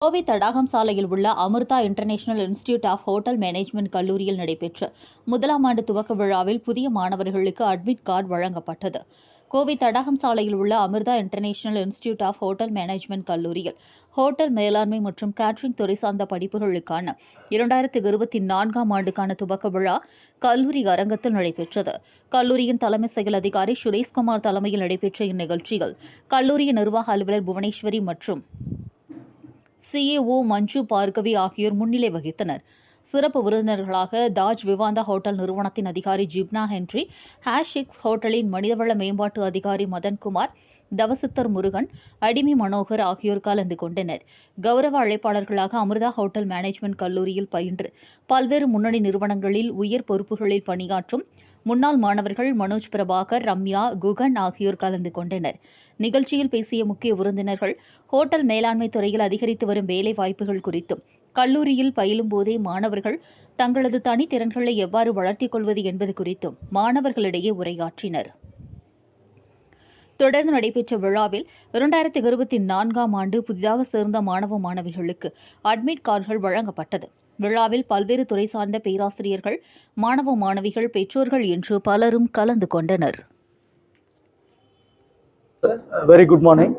கோவை தடாகம் சாலையில் உள்ள Amrita international institute of hotel management கல்லூரியில் நடைபெற்ற முதலாம் ஆண்டு துவக்க விழாவில் புதிய மாணவர்களுக்கு அட்மிட் கார்டு வழங்கப்பட்டது. கோவை தடாகம் சாலையில் உள்ள Amrita international institute of hotel management கல்லூரியில் ஹோட்டல் மேலாண்மை மற்றும் கேட்ரிங் துறை சார்ந்த படிப்புகளுக்கான இரண்டாயிரத்தி இருபத்தி நான்காம் ஆண்டுக்கான துவக்க விழா கல்லூரி அரங்கத்தில் நடைபெற்றது. கல்லூரியின் தலைமை செயல் அதிகாரி சுரேஷ்குமார் தலைமையில் நடைபெற்ற இந்நிகழ்ச்சியில் கல்லூரியின் நிர்வாக அலுவலர் புவனேஸ்வரி மற்றும் சிஏஓ மஞ்சு பார்கவி ஆகியோர் முன்னிலை வகித்தனர். சிறப்பு விருந்தினர்களாக தாஜ் விவாந்தா ஹோட்டல் நிறுவனத்தின் அதிகாரி ஜிப்னா ஹென்றி ஹேஷிக்ஸ் ஹோட்டலின் மனிதவள மேம்பாட்டு அதிகாரி மதன்குமார் தவசித்தர் முருகன் அடிமை மனோகர் ஆகியோர் கலந்து கொண்டனர். கௌரவ அழைப்பாளர்களாக அமிர்தா ஹோட்டல் மேனேஜ்மெண்ட் கல்லூரியில் பயின்று பல்வேறு முன்னணி நிறுவனங்களில் உயர் பொறுப்புகளில் பணியாற்றும் முன்னாள் மாணவர்கள் மனோஜ் பிரபாகர் ரம்யா குகன் ஆகியோர் கலந்து கொண்டனர். நிகழ்ச்சியில் பேசிய முக்கிய விருந்தினர்கள் ஹோட்டல் மேலாண்மை துறையில் அதிகரித்து வரும் வேலை வாய்ப்புகள் குறித்தும் கல்லூரியில் பயிலும் போதே மாணவர்கள் தங்களது தனித்திறன்களை எவ்வாறு வளர்த்திக் கொள்வது என்பது குறித்தும் மாணவர்களிடையே உரையாற்றினர். தொடர்ந்து நடைபெற்ற விழாவில் இரண்டாயிரத்தி இருபத்தி நான்காம் ஆண்டு புதிதாக சேர்ந்த மாணவ மாணவிகளுக்கு அட்மிட் கார்டுகள் வழங்கப்பட்டது. விழாவில் பல்வேறு துறை சார்ந்த பேராசிரியர்கள் மாணவ மாணவிகள் பெற்றோர்கள் என்று பலரும் கலந்து கொண்டனர். வெரி குட் மார்னிங்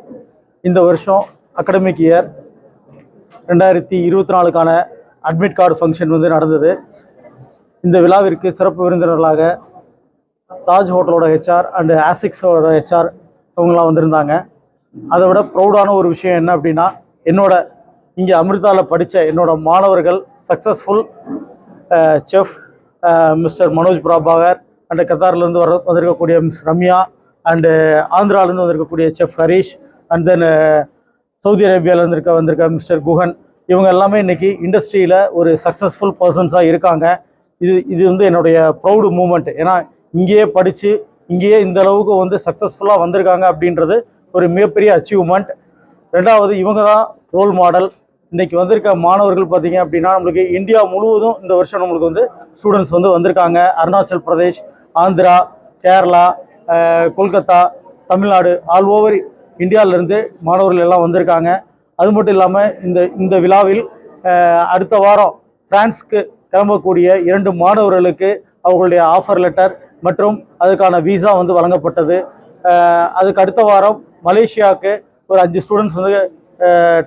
இந்த வருஷம் அகடமிக் இயர் ரெண்டாயிரத்தி இருபத்தி நாலுக்கான அட்மிட் கார்டு ஃபங்க்ஷன் வந்து நடந்தது. இந்த விழாவிற்கு சிறப்பு விருந்தினர்களாக தாஜ் ஹோட்டலோட ஹெச்ஆர் அண்டு ஆசிக்ஸோட ஹெச்ஆர் இவங்களாம் வந்திருந்தாங்க. அதை விட ப்ரௌடான ஒரு விஷயம் என்ன அப்படின்னா என்னோட இங்கே அமிர்தாவில் படித்த என்னோட மாணவர்கள் successful chef mister Manoj Prabhakar and கத்தார்லேருந்து வர வந்திருக்கக்கூடிய மிஸ் ரம்யா அண்டு ஆந்திராவிலேருந்து வந்திருக்கக்கூடிய chef Harish and then Saudi அரேபியாவிலேருந்து இருக்க வந்திருக்க மிஸ்டர் குஹன் இவங்க எல்லாமே இன்றைக்கி இண்டஸ்ட்ரியில் ஒரு சக்ஸஸ்ஃபுல் பர்சன்ஸாக இருக்காங்க. இது இது வந்து என்னுடைய ப்ரௌடு மூமெண்ட் ஏன்னா இங்கேயே படித்து இங்கேயே இந்த அளவுக்கு வந்து சக்ஸஸ்ஃபுல்லாக வந்திருக்காங்க அப்படின்றது ஒரு மிகப்பெரிய அச்சீவ்மெண்ட் ரெண்டாவது இவங்க தான் ரோல் மாடல் இன்றைக்கி வந்திருக்க மாணவர்கள் பார்த்தீங்க அப்படின்னா நம்மளுக்கு இந்தியா முழுவதும் இந்த வருஷம் நம்மளுக்கு வந்து ஸ்டூடெண்ட்ஸ் வந்து வந்திருக்காங்க. அருணாச்சல் பிரதேஷ் ஆந்திரா கேரளா கொல்கத்தா தமிழ்நாடு ஆல் ஓவர் இந்தியாவிலேருந்து மாணவர்கள் எல்லாம் வந்திருக்காங்க. அது மட்டும் இல்லாமல் இந்த இந்த விழாவில் அடுத்த வாரம் பிரான்ஸ்க்கு கிளம்பக்கூடிய இரண்டு மாணவர்களுக்கு அவர்களுடைய ஆஃபர் லெட்டர் மற்றும் அதுக்கான விசா வந்து வழங்கப்பட்டது. அதுக்கு அடுத்த வாரம் மலேசியாவுக்கு ஒரு அஞ்சு ஸ்டூடெண்ட்ஸ் வந்து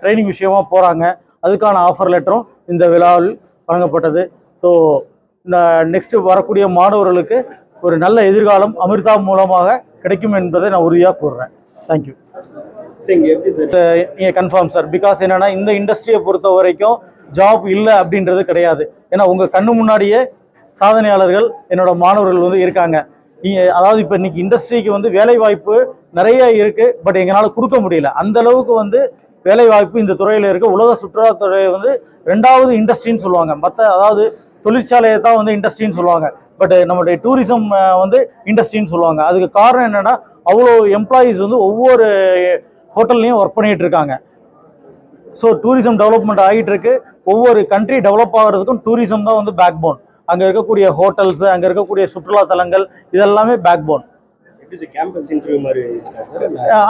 ட்ரைனிங் விஷயமா போகிறாங்க அதுக்கான ஆஃபர் லெட்டரும் இந்த விழாவில் வழங்கப்பட்டது. ஸோ இந்த நெக்ஸ்ட் வரக்கூடிய மாணவர்களுக்கு ஒரு நல்ல எதிர்காலம் அமிர்தா மூலமாக கிடைக்கும் என்பதை நான் உறுதியாக கூறுறேன். தேங்க்யூ சிங் எப்படி சார் நீங்கள் கன்ஃபார்ம் சார் பிகாஸ் என்னன்னா இந்த இண்டஸ்ட்ரியை பொறுத்த வரைக்கும் ஜாப் இல்லை அப்படின்றது கிடையாது. ஏன்னா உங்கள் கண்ணு முன்னாடியே சாதனையாளர்கள் என்னோட மாணவர்கள் வந்து இருக்காங்க. அதாவது இப்போ இன்னைக்கு இண்டஸ்ட்ரிக்கு வந்து வேலை வாய்ப்பு நிறைய இருக்கு பட் எங்களால் கொடுக்க முடியல. அந்த அளவுக்கு வந்து வேலை வாய்ப்பு இந்த துறையில் இருக்கு. உலக சுற்றுலாத்துறை வந்து ரெண்டாவது இண்டஸ்ட்ரின்னு சொல்லுவாங்க. மற்ற அதாவது தொழிற்சாலையை தான் வந்து இண்டஸ்ட்ரின்னு சொல்லுவாங்க. பட் நம்மளுடைய டூரிசம் வந்து இண்டஸ்ட்ரின்னு சொல்லுவாங்க. அதுக்கு காரணம் என்னென்னா அவ்வளோ எம்ப்ளாயீஸ் வந்து ஒவ்வொரு ஹோட்டல்லையும் ஒர்க் பண்ணிகிட்டு இருக்காங்க. ஸோ டூரிசம் டெவலப்மெண்ட் ஆகிட்டு இருக்கு. ஒவ்வொரு கண்ட்ரி டெவலப் ஆகிறதுக்கும் டூரிசம் தான் வந்து பேக் போன் அங்கே இருக்கக்கூடிய ஹோட்டல்ஸ் அங்கே இருக்கக்கூடிய சுற்றுலா தலங்கள் இதெல்லாமே பேக் போன்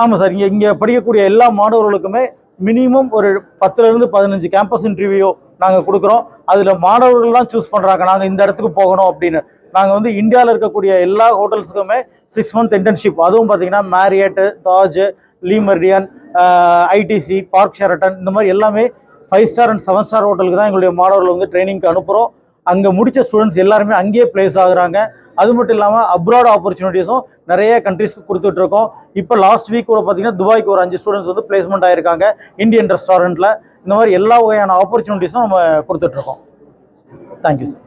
ஆமாம் சார் இங்கே இங்கே படிக்கக்கூடிய எல்லா மாணவர்களுக்குமே மினிமம் ஒரு பத்துலேருந்து பதினஞ்சு கேம்பஸ் இன்டர்வியூ நாங்கள் கொடுக்குறோம். அதில் மாணவர்கள் தான் சூஸ் பண்ணுறாங்க நாங்கள் இந்த இடத்துக்கு போகணும் அப்படின்னு. நாங்கள் வந்து இந்தியாவில் இருக்கக்கூடிய எல்லா ஹோட்டல்ஸுக்குமே சிக்ஸ் மந்த் இன்டர்ன்ஷிப் அதுவும் பார்த்தீங்கன்னா Marriott Taj Le Meridien ITC Park Sheraton இந்த மாதிரி எல்லாமே five star and seven star ஹோட்டலுக்கு தான் எங்களுடைய மாணவர்கள் வந்து ட்ரைனிங்க்கு அனுப்புகிறோம் அங்கே முடித்த ஸ்டூடெண்ட்ஸ் எல்லாருமே அங்கேயே பிளேஸ் ஆகுறாங்க. அது மட்டும் இல்லாமல் அப்ராட் ஆப்பர்ச்சுனிட்டிஸும் நிறைய கண்ட்ரிஸ்க்கு கொடுத்துட்ருக்கோம் இப்போ லாஸ்ட் வீக் கூட பார்த்தீங்கன்னா துபாய்க்கு ஒரு அஞ்சு ஸ்டூடெண்ட்ஸ் வந்து பிளேஸ்மெண்ட் ஆயிருக்காங்க இந்தியன் ரெஸ்டாரண்ட்டில் இந்த மாதிரி எல்லா வகையான ஆப்பர்ச்சுனிட்டிஸும் நம்ம கொடுத்துட்ருக்கோம் தேங்க்யூ சார்